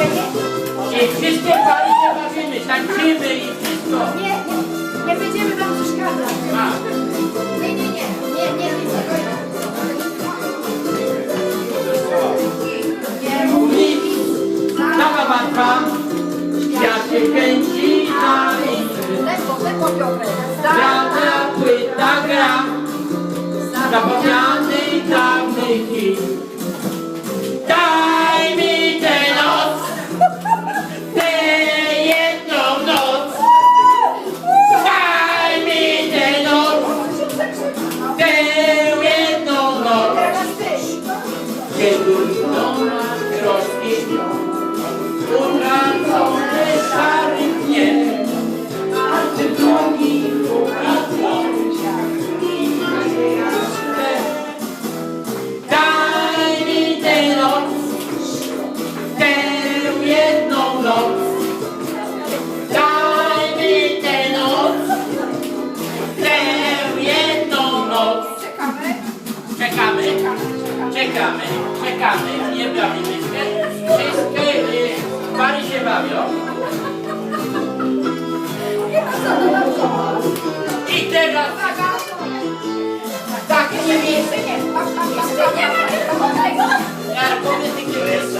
I wszystko palimy, bawimy, tańczymy i wszystko. Nie, nie, nie będziemy wam przeszkadzać. A. Nie, nie, nie, nie, nie, nie, nie. Mówi, taka walka, ja się chęci na miejscu. Lepo, lepo, Dobra płyta gra, zapomniana. Kiedy doma troski czekamy, czekamy, nie bawimy się. Wszystkie y, pary się bawią. I teraz tak nie takie jest. Szaleństwo, proszę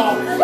Lord.